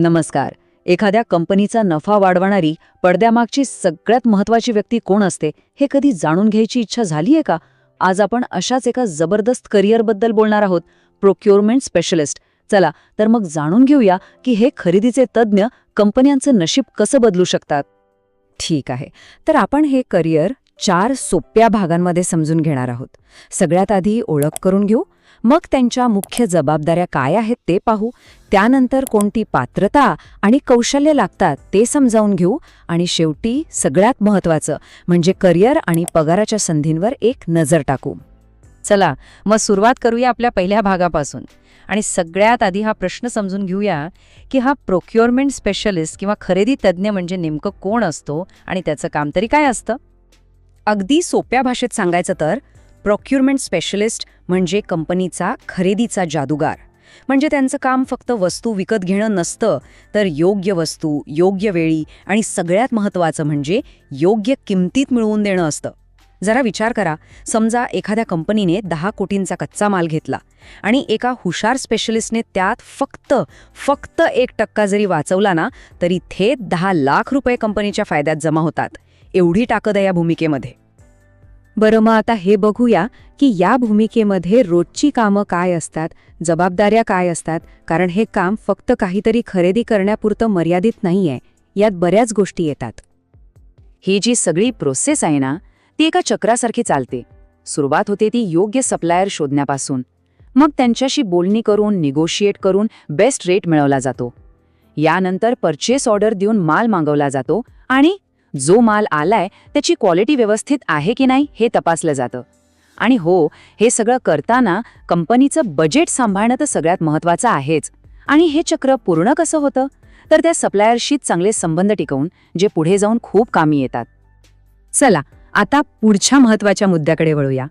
नमस्कार. एखाद्या कंपनीचा नफा वाढवणारी पडद्यामागची सगळ्यात महत्वाची व्यक्ती कोण असते हे कधी जाणून घ्यायची इच्छा झालीये का? आज आपण अशाच एका जबरदस्त करिअरबद्दल बोलणार आहोत प्रोक्युअरमेंट स्पेशलिस्ट. चला तर मग जाणून घेऊया की हे खरेदीचे तज्ज्ञ कंपन्यांचं नशीब कसं बदलू शकतात. ठीक आहे. तर आपण हे करिअर चार सोप्या भागांमध्ये समजून घेणार आहोत. सगळ्यात आधी ओळख करून घेऊ. मग त्यांच्या मुख्य जबाबदाऱ्या काय आहेत ते पाहू. त्यानंतर कोणती पात्रता आणि कौशल्य लागतात ते समजावून घेऊ. आणि शेवटी सगळ्यात महत्त्वाचं म्हणजे करिअर आणि पगाराच्या संधींवर एक नजर टाकू. चला मग सुरुवात करूया आपल्या पहिल्या भागापासून. आणि सगळ्यात आधी हा प्रश्न समजून घेऊया की हा प्रोक्युअरमेंट स्पेशलिस्ट किंवा खरेदी तज्ज्ञ म्हणजे नेमकं कोण असतो आणि त्याचं काम तरी काय असतं? अगदी सोप्या भाषेत सांगायचं तर प्रोक्युरमेंट स्पेशलिस्ट म्हणजे कंपनीचा खरेदीचा जादूगार. म्हणजे त्यांचं काम फक्त वस्तू विकत घेणं नसतं तर योग्य वस्तू योग्य वेळी आणि सगळ्यात महत्त्वाचं म्हणजे योग्य किमतीत मिळवून देणं असतं. जरा विचार करा समजा एखाद्या कंपनीने दहा कोटींचा कच्चा माल घेतला आणि एका हुशार स्पेशलिस्टने त्यात फक्त फक्त एक टक्का जरी वाचवला ना तरी थेट दहा लाख रुपये कंपनीच्या फायद्यात जमा होतात. एवढी ताकद आहे या भूमिकेमध्ये. बरं मग आता हे बघूया की या भूमिकेमध्ये रोजची कामं काय असतात जबाबदाऱ्या काय असतात कारण हे काम फक्त काहीतरी खरेदी करण्यापुरतं मर्यादित नाहीये यात बऱ्याच गोष्टी येतात. ही जी सगळी प्रोसेस आहे ना ती एका चक्रासारखी चालते. सुरुवात होते ती योग्य सप्लायर शोधण्यापासून. मग त्यांच्याशी बोलणी करून निगोशिएट करून बेस्ट रेट मिळवला जातो. यानंतर परचेस ऑर्डर देऊन माल मागवला जातो आणि जो माल आलाय त्याची क्वालिटी व्यवस्थित आहे की नाही हे तपासलं जातं. आणि हो हे सगळं करताना कंपनीचं बजेट सांभाळणं तर सगळ्यात महत्त्वाचं आहेच. आणि हे चक्र पूर्ण कसं होतं? तर त्या सप्लायरशी चांगले संबंध टिकवून जे पुढे जाऊन खूप कामी येतात. चला आता पुढच्या महत्त्वाच्या मुद्द्याकडे वळूया.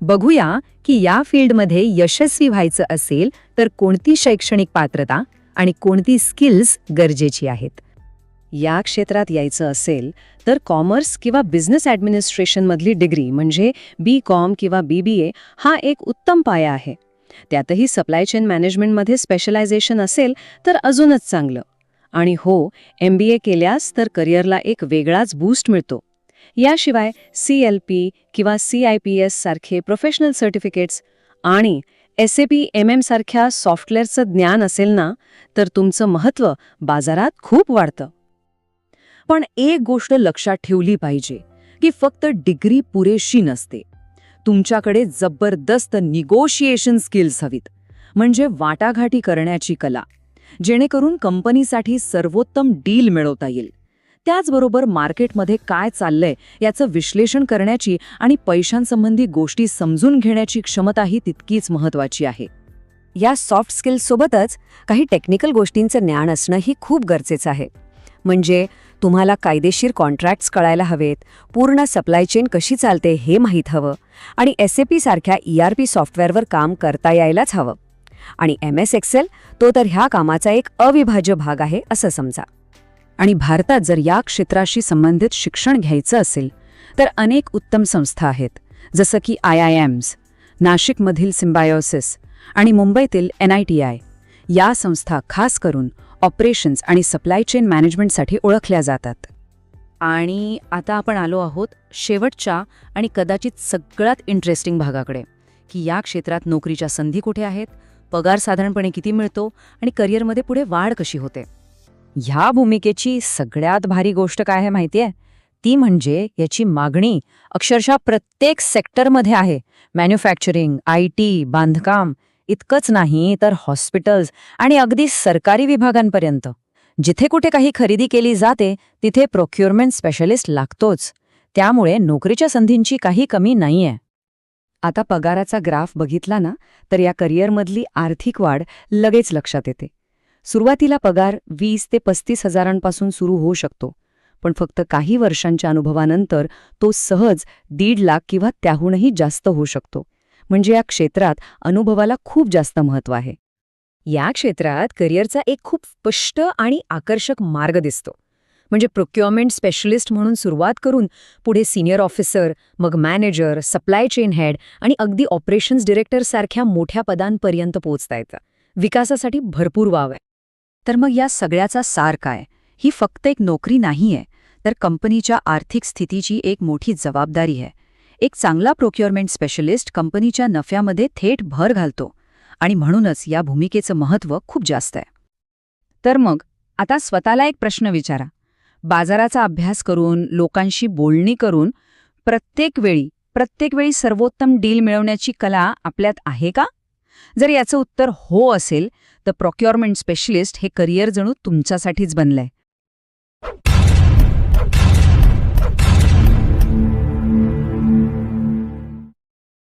बघूया की या फील्डमध्ये यशस्वी व्हायचं असेल तर कोणती शैक्षणिक पात्रता आणि कोणती स्किल्स गरजेची आहेत? या क्षेत्रात यायचं असेल तर कॉमर्स किंवा बिझनेस ॲडमिनिस्ट्रेशनमधली डिग्री म्हणजे बी कॉम किंवा बी बी ए हा एक उत्तम पाया आहे. त्यातही सप्लाय चेन मॅनेजमेंटमध्ये स्पेशलायझेशन असेल तर अजूनच चांगलं. आणि हो एम बी ए केल्यास तर करिअरला एक वेगळाच बूस्ट मिळतो. याशिवाय सी एल पी किंवा सी आय पी एस सारखे प्रोफेशनल सर्टिफिकेट्स आणि S A P M M सारख्या सॉफ्टवेअरचं ज्ञान असेल ना तर तुमचं महत्त्व बाजारात खूप वाढतं. पण एक गोष्ट लक्षात ठेवली पाहिजे की फक्त डिग्री पुरेशी नसते. तुमच्याकडे जबरदस्त निगोशिएशन स्किल्स हवीत म्हणजे वाटाघाटी करण्याची कला जेणेकरून कंपनीसाठी सर्वोत्तम डील मिळवता येईल. त्याचबरोबर मार्केटमध्ये काय चाललंय याचं विश्लेषण करण्याची आणि पैशांसंबंधी गोष्टी समजून घेण्याची क्षमताही तितकीच महत्वाची आहे. या सॉफ्ट स्किल्ससोबतच काही टेक्निकल गोष्टींचं ज्ञान असणंही खूप गरजेचं आहे. म्हणजे तुम्हाला कायदेशीर कॉन्ट्रॅक्ट्स कळायला हवेत. पूर्ण सप्लाय चेन कशी चालते हे माहीत हवं. आणि एस ए पी सारख्या ई आर पी सॉफ्टवेअरवर काम करता यायलाच हवं. आणि एम एस एक्सेल तो तर ह्या कामाचा एक अविभाज्य भाग आहे असं समजा. आणि भारतात जर या क्षेत्राशी संबंधित शिक्षण घ्यायचं असेल तर अनेक उत्तम संस्था आहेत जसं की आय आय एम्स नाशिकमधील सिम्बायोसिस आणि मुंबईतील एन आय टी आय या संस्था खास करून ऑपरेशन्स आणि सप्लाय चेन मॅनेजमेंटसाठी ओळखल्या जातात. आणि आता आपण आलो आहोत शेवटच्या आणि कदाचित सगळ्यात इंटरेस्टिंग भागाकडे की या क्षेत्रात नोकरीच्या संधी कुठे आहेत पगार साधारणपणे किती मिळतो आणि करिअरमध्ये पुढे वाढ कशी होते. ह्या भूमिकेची सगळ्यात भारी गोष्ट काय आहे माहिती आहे ती म्हणजे याची मागणी अक्षरशः प्रत्येक सेक्टरमध्ये आहे. मॅन्युफॅक्चरिंग आय टी बांधकाम इतकंच नाही तर हॉस्पिटल्स आणि अगदी सरकारी विभागांपर्यंत. जिथे कुठे काही खरेदी केली जाते तिथे प्रोक्युरमेंट स्पेशलिस्ट लागतोच. त्यामुळे नोकरीच्या संधींची काही कमी नाहीये. आता पगाराचा ग्राफ बघितला ना तर या करिअरमधली आर्थिक वाढ लगेच लक्षात येते. सुरुवातीला पगार वीस ते पस्तीस हजारांपासून सुरू होऊ शकतो पण फक्त काही वर्षांच्या अनुभवानंतर तो सहज दीड लाख किंवा त्याहूनही जास्त होऊ शकतो. म्हणजे या क्षेत्रात अनुभवाला खूप जास्त महत्त्व आहे. या क्षेत्रात करिअरचा एक खूप स्पष्ट आणि आकर्षक मार्ग दिसतो. म्हणजे प्रोक्युअरमेंट स्पेशलिस्ट म्हणून सुरुवात करून पुढे सिनियर ऑफिसर मग मॅनेजर सप्लाय चेन हेड आणि अगदी ऑपरेशन्स डिरेक्टरसारख्या मोठ्या पदांपर्यंत पोहोचता येतं. विकासासाठी भरपूर वाव आहे. तर मग या सगळ्याचा सार काय? ही फक्त एक नोकरी नाहीये तर कंपनीच्या आर्थिक स्थितीची एक मोठी जबाबदारी आहे. एक चांगला प्रोक्युअरमेंट स्पेशलिस्ट कंपनीच्या नफ्यामध्ये थेट भर घालतो आणि म्हणूनच या भूमिकेचं महत्त्व खूप जास्त आहे. तर मग आता स्वतःला एक प्रश्न विचारा. बाजाराचा अभ्यास करून लोकांशी बोलणी करून प्रत्येक वेळी प्रत्येक वेळी सर्वोत्तम डील मिळवण्याची कला आपल्यात आहे का? जर याचं उत्तर हो असेल तर प्रॉक्युअरमेंट स्पेशलिस्ट हे करिअर जणू तुमच्यासाठीच बनलंय.